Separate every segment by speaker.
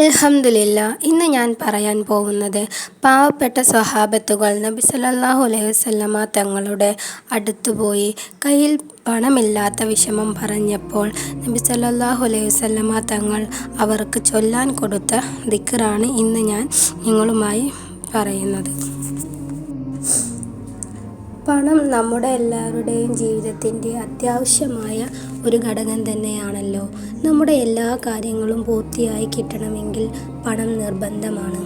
Speaker 1: അൽഹംദുലില്ല ഇന്ന് ഞാൻ പറയാൻ പോകുന്നത് പാവപ്പെട്ട സ്വഹാബത്തുകൾ നബി സല്ലല്ലാഹു അലൈഹി വസല്ലമ തങ്ങളുടെ അടുത്തുപോയി കയ്യിൽ പണമില്ലാത്ത വിഷമം പറഞ്ഞപ്പോൾ നബി സല്ലല്ലാഹു അലൈഹി വസല്ലമ തങ്ങൾ അവർക്ക് ചൊല്ലാൻ കൊടുത്ത ദിക്കറാണ് ഇന്ന് ഞാൻ നിങ്ങളുമായി പറയുന്നത്. പണം നമ്മുടെ എല്ലാവരുടെയും ജീവിതത്തിന്റെ അത്യാവശ്യമായ ഒരു ഘടകം തന്നെയാണല്ലോ. നമ്മുടെ എല്ലാ കാര്യങ്ങളും പൂർത്തിയായി കിട്ടണമെങ്കിൽ പണം നിർബന്ധമാണ്.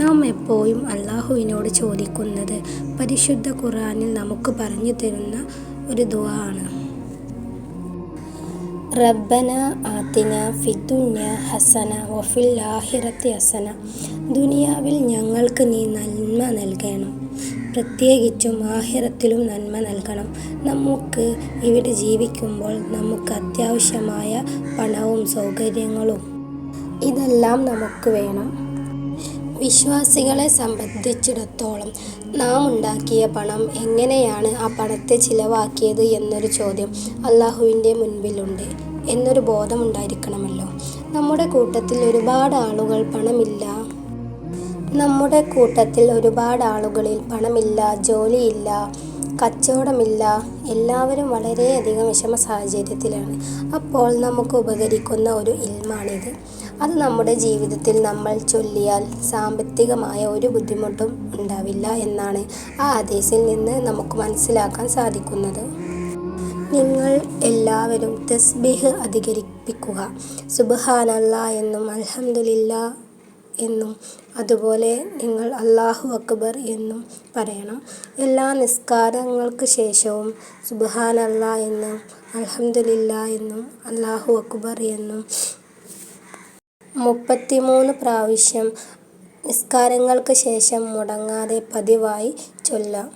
Speaker 1: നാം എപ്പോഴും അള്ളാഹുവിനോട് ചോദിക്കുന്നത് പരിശുദ്ധ ഖുറാനിൽ നമുക്ക് പറഞ്ഞു തരുന്ന ഒരു ദുവ ആണ് റബ്ബന ആത്തിന ഫിദുന്യ ഹസന വഫിൽ ആഹിറത്തി ഹസന. ദുനിയാവിൽ ഞങ്ങൾക്ക് നീ നന്മ നൽകണം. പ്രത്യേകിച്ചും ആഹിറത്തിലും നന്മ നൽകണം. നമുക്ക് ഇവിടെ ജീവിക്കുമ്പോൾ നമുക്ക് അത്യാവശ്യമായ പണവും സൗകര്യങ്ങളും ഇതെല്ലാം നമുക്ക് വേണം. വിശ്വാസികളെ സംബന്ധിച്ചിടത്തോളം നാം ഉണ്ടാക്കിയ പണം എങ്ങനെയാണ് ആ പണത്തെ ചിലവാക്കിയത് എന്നൊരു ചോദ്യം അള്ളാഹുവിന്റെ മുൻപിലുണ്ട് എന്നൊരു ബോധമുണ്ടായിരിക്കണമല്ലോ നമ്മുടെ കൂട്ടത്തിൽ ഒരുപാട് ആളുകൾ പണമില്ല നമ്മുടെ കൂട്ടത്തിൽ ഒരുപാട് ആളുകളിൽ പണമില്ല ജോലിയില്ല കച്ചവടമില്ല. എല്ലാവരും വളരെയധികം വിഷമ സാഹചര്യത്തിലാണ്. അപ്പോൾ നമുക്ക് ഉപകരിക്കുന്ന ഒരു ഇൽമാണിത്. അത് നമ്മുടെ ജീവിതത്തിൽ നമ്മൾ ചൊല്ലിയാൽ സാമ്പത്തികമായ ഒരു ബുദ്ധിമുട്ടും ഉണ്ടാവില്ല എന്നാണ് ആ ഹദീസിൽ നിന്ന് നമുക്ക് മനസ്സിലാക്കാൻ സാധിക്കുന്നത്. നിങ്ങൾ എല്ലാവരും തസ്ബീഹ് അധികരിപ്പിക്കുക. സുബഹാനല്ല എന്നും അൽഹംദുലില്ലാ എന്നും അതുപോലെ നിങ്ങൾ അള്ളാഹു അക്ബർ എന്നും പറയണം. എല്ലാ നിസ്കാരങ്ങൾക്ക് ശേഷവും സുബ്ഹാനല്ലാ എന്നും അൽഹംദുലില്ലാ എന്നും അള്ളാഹു അക്ബർ എന്നും. മുപ്പത്തിമൂന്ന് പ്രാവശ്യം നിസ്കാരങ്ങൾക്ക് ശേഷം മുടങ്ങാതെ പതിവായി ചൊല്ലാം.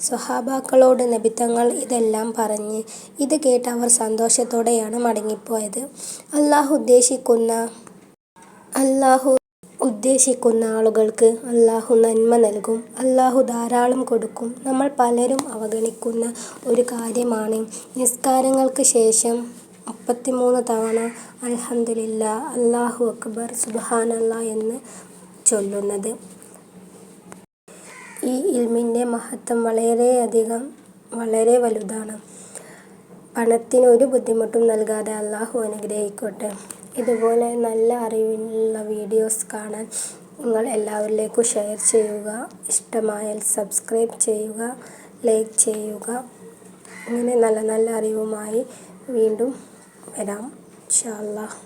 Speaker 1: സ്വഹാബാക്കളോട് നബിത്തങ്ങൾ ഇതെല്ലാം പറഞ്ഞ് ഇത് കേട്ട് അവർ സന്തോഷത്തോടെയാണ് മടങ്ങിപ്പോയത്. അള്ളാഹു ഉദ്ദേശിക്കുന്ന അല്ലാഹു ഉദ്ദേശിക്കുന്ന ആളുകൾക്ക് അള്ളാഹു നന്മ നൽകും. അള്ളാഹു ധാരാളം കൊടുക്കും. നമ്മൾ പലരും അവഗണിക്കുന്ന ഒരു കാര്യമാണ്. നിസ്കാരങ്ങൾക്ക് ശേഷം മുപ്പത്തിമൂന്ന് തവണ അൽഹംദുലില്ലാ അല്ലാഹു അക്ബർ സുബ്ഹാനല്ലാ എന്ന് ചൊല്ലുന്നത്. ഈ ഇൽമിന്റെ മഹത്വം വളരെയധികം വളരെ വലുതാണ്. പണത്തിന് ഒരു ബുദ്ധിമുട്ടും നൽകാതെ അള്ളാഹു അനുഗ്രഹിക്കട്ടെ. ഇതുപോലെ നല്ല അറിവുള്ള വീഡിയോസ് കാണാൻ നിങ്ങൾ എല്ലാവരിലേക്കും ഷെയർ ചെയ്യുക. ഇഷ്ടമായാൽ സബ്സ്ക്രൈബ് ചെയ്യുക ലൈക്ക് ചെയ്യുക. ഇങ്ങനെ നല്ല നല്ല അറിവുമായി വീണ്ടും വരാം. ഇൻഷാ അല്ലാഹ്.